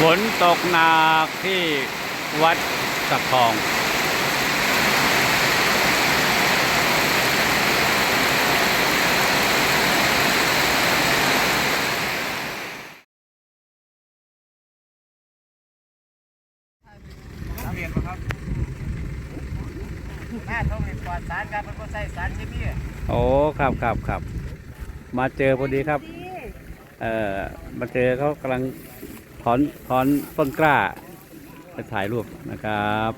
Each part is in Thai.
ฝนตกหนักที่วัดสักทอง น้ำเรียนครับแม่ต้องมีปลอดสารการเป็นคนใส่สารเคมีโอ้ครับครับครับ มาเจอพอดีครับ เอ่อมาเจอเขากำลัง ถอนถอนต้นกล้าไปถ่ายรูปนะครับ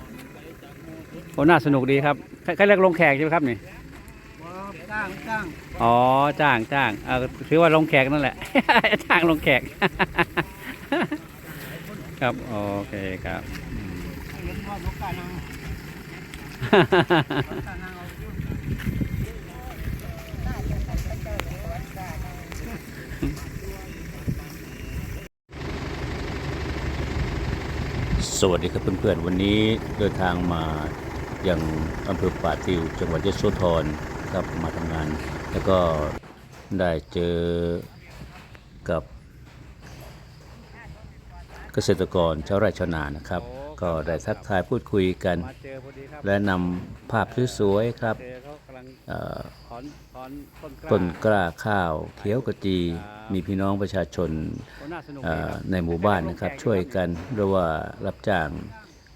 โอ้น่าสนุกดีครับใครใครเรียกลงแขกใช่ไหมครับนี่จ้างจ้างอ๋อจ้างจ้างเออถือว่าลงแขกนั่นแหละ จ้างลงแขก ครับโอเคครับอืมเห็นว่าลูกกานังลูกกานังเอาอยู่ สวัสดีครับเพื่อนๆ วันนี้เดินทางมาอยังอำเภอป่าติว จังหวัดยะโสธรครับมาทำงาน แล้วก็ได้เจอกับเกษตรกรชาวไร่ชาวนานะครับ ก็ได้ทักทายพูดคุยกัน และนำภาพสวยๆครับ เจอเขากำลังเอ่อถอนถอนต้นกล้าข้าวเขียวกระจีมีพี่น้องประชาชนในหมู่บ้านนะครับ ช่วยกันหรือว่ารับจ้าง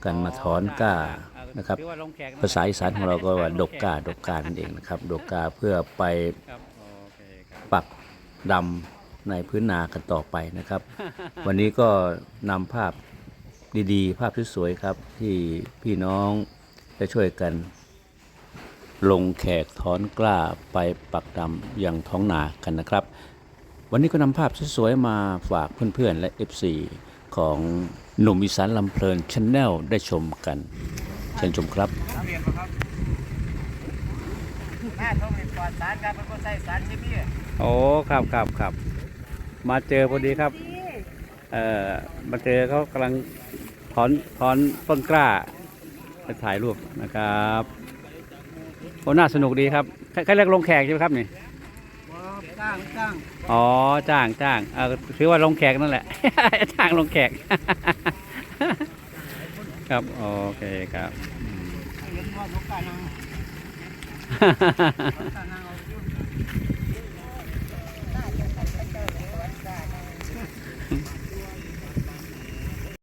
กันมาถอนกล้านะครับภาษาอีสานของเราก็ว่าดกกาดกกานั่นเองนะครับ ดกกาเพื่อไปปักดำในพื้นนากันต่อไปนะครับ วันนี้ก็นำภาพดีๆ ภาพสวยๆครับ ที่พี่น้องได้ช่วยกัน ลงแขกถอนกล้าไปปักดำอยังท้องนากันนะครับ วันนี้ก็นำภาพสวยๆมาฝากเพื่อนๆ และ FC ของหนุ่มอีสานลำเพลินชแนลได้ชมกันเชิญชมครับน้ำเรียนปลอดสารการเป็นคนใส่สารเคมีโอ้ครับครับครับมาเจอพอดีครับ เอ่อมาเจอเขากำลังถอนถอนต้นกล้าไปถ่ายรูปนะครับ อ้น่าสนุกดีครับใครใครเรียกลงแขกใช่ไหมครับนี่จ้างจ้างอ๋อจ้างจ้างเออถือว่าลงแขกนั่นแหละ จ้างลงแขก ครับโอเคครับ